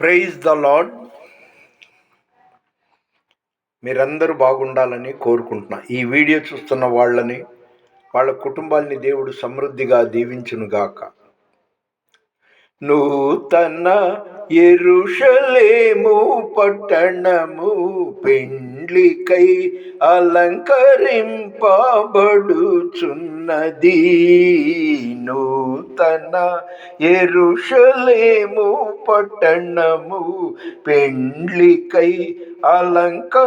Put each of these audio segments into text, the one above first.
Praise the lord మీరందరూ బాగుండాలని కోరుకుంటున్నా. ఈ వీడియో చూస్తున్న వాళ్ళని వాళ్ళ కుటుంబాల్ని దేవుడు సమృద్ధిగా దీవించునుగాక. నూతన ఎరుషలేము పట్టణము పెండ్లికై అలంకరింపబడుచున్నది. నూతన ఎరుషలేము పట్టణము పెండ్లికై అలంకరింపబడుచున్నది.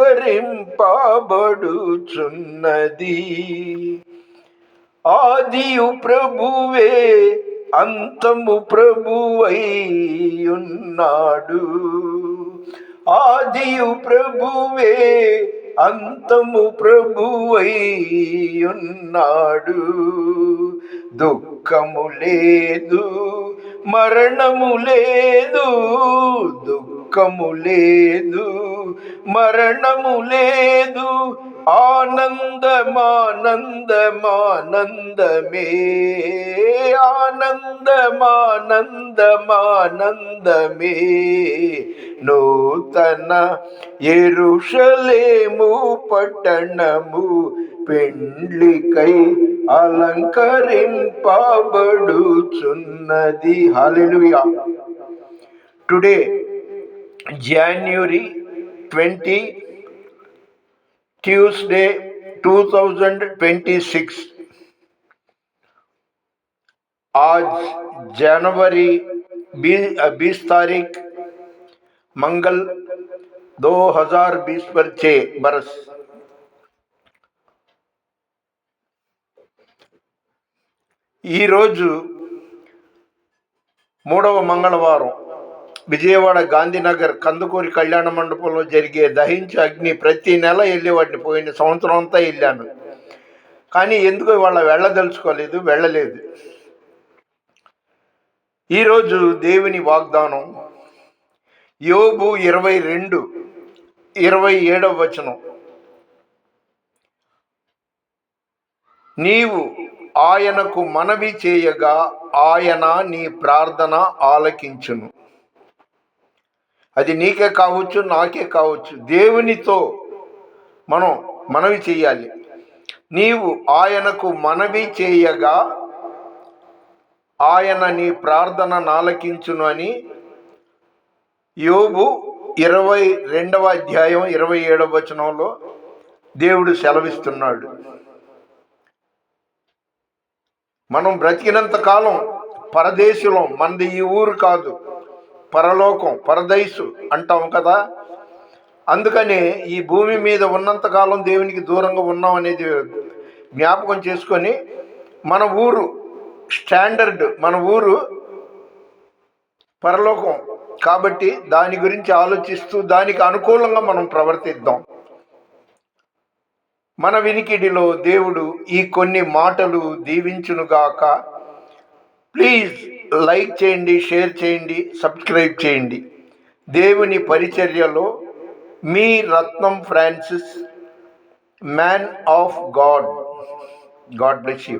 ఆదియు ప్రభువే అంతము ప్రభువైయున్నాడు. ఆదియు ప్రభువే అంతము ప్రభువైయున్నాడు. దుఃఖము లేదు మరణము లేదు దుఃఖము లేదు మరణము లేదు ఆనందమానందమానందమే ఆనందమానందమానందమే. నూతన ఎరుషలేము పట్టణము పెండ్లికై అలంకరింపబడుచున్నది. Hallelujah today January twenty Tuesday two thousand twenty six आज जनवरी बीस तारीख मंगल दो हजार बीस पर छः बरस ఈరోజు మూడవ మంగళవారం విజయవాడ గాంధీనగర్ కందుకూరి కళ్యాణ మండపంలో జరిగే దహించే అగ్ని ప్రతి నెల వెళ్ళేవాడిని పోయిన సంవత్సరం అంతా వెళ్ళాను. కానీ ఎందుకు వాళ్ళ వెళ్ళదలుచుకోలేదు వెళ్ళలేదు. ఈరోజు దేవుని వాగ్దానం యోబు ఇరవై రెండు ఇరవై ఏడవ వచనం. నీవు ఆయనకు మనవి చేయగా ఆయన నీ ప్రార్థన ఆలకించును. అది నీకే కావచ్చు నాకే కావచ్చు. దేవునితో మనం మనవి చేయాలి. నీవు ఆయనకు మనవి చేయగా ఆయన నీ ప్రార్థన నాలకించును అని యోబు ఇరవై రెండవ అధ్యాయం ఇరవై ఏడవ వచనంలో దేవుడు సెలవిస్తున్నాడు. మనం బ్రతికినంత కాలం పరదేశంలో మనది ఈ ఊరు కాదు. పరలోకం పరదైసు అంటాం కదా. అందుకని ఈ భూమి మీద ఉన్నంతకాలం దేవునికి దూరంగా ఉన్నాం అనేది జ్ఞాపకం చేసుకొని మన ఊరు స్టాండర్డ్ మన ఊరు పరలోకం. కాబట్టి దాని గురించి ఆలోచిస్తూ దానికి అనుకూలంగా మనం ప్రవర్తిద్దాం. మన వినికిడిలో దేవుడు ఈ కొన్ని మాటలు దీవించునుగాక. ప్లీజ్ లైక్ చేయండి షేర్ చేయండి సబ్స్క్రైబ్ చేయండి. దేవుని పరిచర్యలో మీ Ratnam Francis man of God. God bless you.